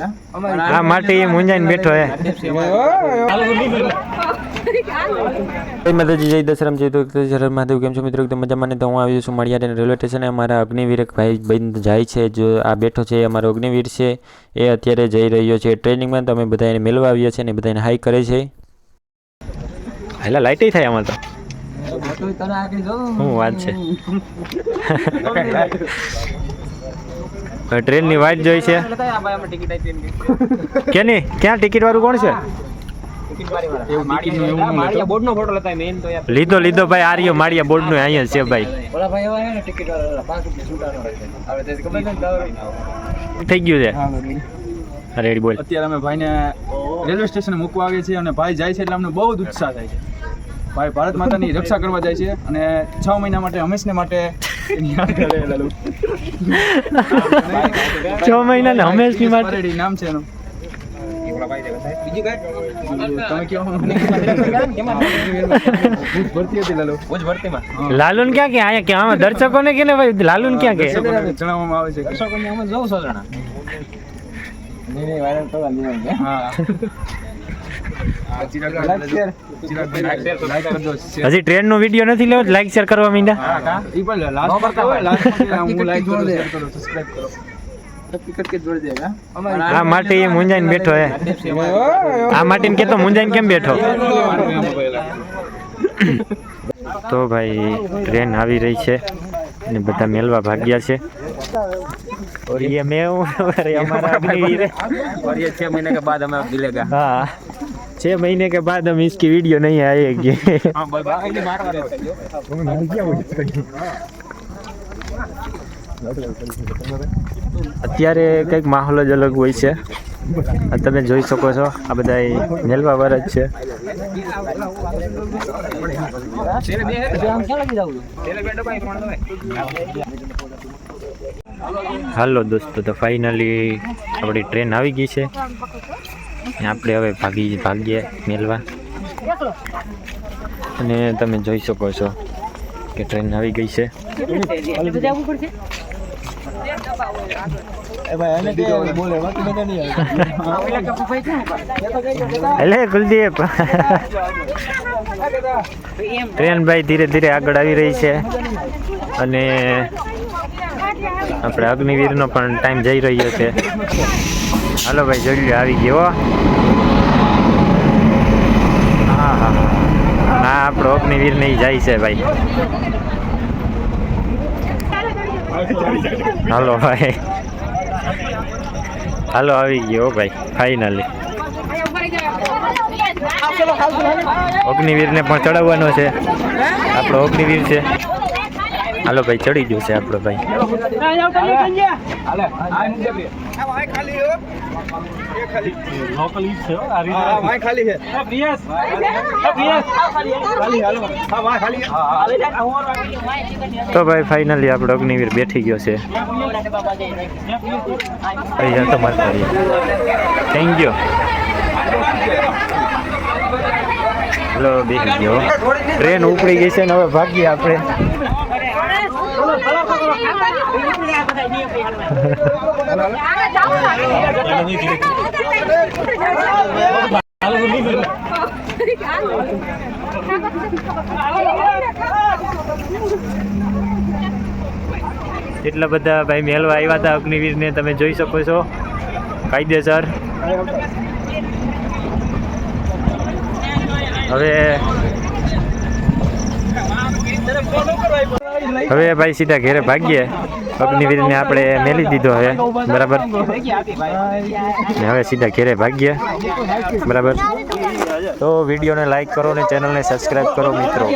આ માટે મુંજાઈને બેઠો હે. જય માતાજી જય દશરામ જય તો જય મહાદેવ. કેમ છો મિત્રો? એકદમ મજામાં તો હું આવી છું અને રેલવે સ્ટેશને. અમારા અગ્નિવીર એક ભાઈ બંધ જાય છે. જો આ બેઠો છે એ અમારો અગ્નિવીર છે. એ અત્યારે જઈ રહ્યો છે ટ્રેનિંગમાં. તો અમે બધા એને મેળવા આવ્યા છે અને બધાને હાઈ કરે છે. હેલા લાઇટ થાય આમાં તો. શું વાત છે? ટ્રેનની વાટ જોઈ છે. કેની? ક્યાં ટિકિટ વાળું કોણ છે? લીધો લીધો ભાઈ આર્યો માળિયા અહીંયા છે ભાઈ. ભાઈ. હે ને ખબર છે ને થઈ ગયું છે? રેડી બોલ. અત્યારે અમે ભાઈને રેલવે સ્ટેશન મૂકવા આવીએ છીએ અને ભાઈ જાય છે એટલે અમને બહુ જ ઉત્સાહ થાય છે. ભાઈ ભારત માતાની રક્ષા કરવા જાય છે અને છ મહિના માટે હંમેશને માટે. છ મહિના ને હંમેશની માટે નામ છે એનું. બીજું કાંઈ તમે કહો ભૂત ભરતી હતી લાલુ ભુજ ભરતીમાં લાલુન ક્યાં? કે આમાં દર્શકોને કે ને ભાઈ? લાલુન ક્યાં કે? જણાવવામાં આવે છે અમે જણા હજી ટ્રેન નો વિડીયો નથી લેવો લાઈક શેર કરવા માંડ્યા હા કા ઈ પણ લાસ્ટ માં હોય લાસ્ટ માં હું લાઈક કરું શેર કરો સબસ્ક્રાઇબ કરો ટિકિટ કે જોડી દેગા આ માટે એ મુંજાઈને બેઠો હે આ માટે કે તો મુંજાઈને કેમ બેઠો તો ભાઈ ટ્રેન આવી રહી છે અને બધા મેલવા ભાગ્યા છે और ये मैं हूँ और ये हमारा अग्निवीर है और ये छह महीने के बाद हमें मिलेगा हाँ छः महीने के बाद हम इसकी वीडियो नहीं आएगी हाँ भाई भाई मारवा दे અત્યારે કંઈક માહોલ જ અલગ હોય છે આ તમે જોઈ શકો છો આ બધા મેલવા વાર જ છે તેરે બે હે આમ ક્યાં લગી જાવું તેરે બેઠો ભાઈ કોણ દો હાલો દોસ્તો તો ફાઇનલી આપણી ટ્રેન આવી ગઈ છે ને આપણે હવે ભાગી ભાગીએ મેલવા. અને તમે જોઈ શકો છો કે ટ્રેન આવી ગઈ છે. એટલે કુલદીપ. ટ્રેન ભાઈ ધીરે ધીરે આગળ આવી રહી છે. અને આપણે અગ્નિવીરનો પણ ટાઈમ જઈ રહ્યો છે. હાલો ભાઈ, જોઈ આવી ગયો હો. હા ના, આપણો અગ્નિવીર નહીં જાય છે ભાઈ. હાલો ભાઈ. હાલો, આવી ગયો ભાઈ ફાઈનલી અગ્નિવીરને પણ ચડાવવાનો છે. આપણો અગ્નિવીર છે. હાલો ભાઈ, ચડી ગયો છે આપણો ભાઈ. તો ભાઈ ફાઇનલી આપણો અગ્નિવીર બેઠી ગયો છે. અહીંયા તો મારી થેન્ક યુ હેલો બેસી ગયો. ટ્રેન ઉપડી ગઈ છે ને હવે ભાગીએ આપણે. એટલા બધા ભાઈ મેળવા આવ્યા હતા અગ્નિવીરને તમે જોઈ શકો છો. કાયદેસર. હવે હવે ભાઈ સીધા ઘેરે ભાગીએ. અગ્નિવીરને આપણે મેલી દીધો હવે. બરાબર? ને હવે સીધા ઘેરે ભાગીએ. બરાબર? તો વિડીયોને લાઈક કરો ને ચેનલને સબસ્ક્રાઈબ કરો મિત્રો.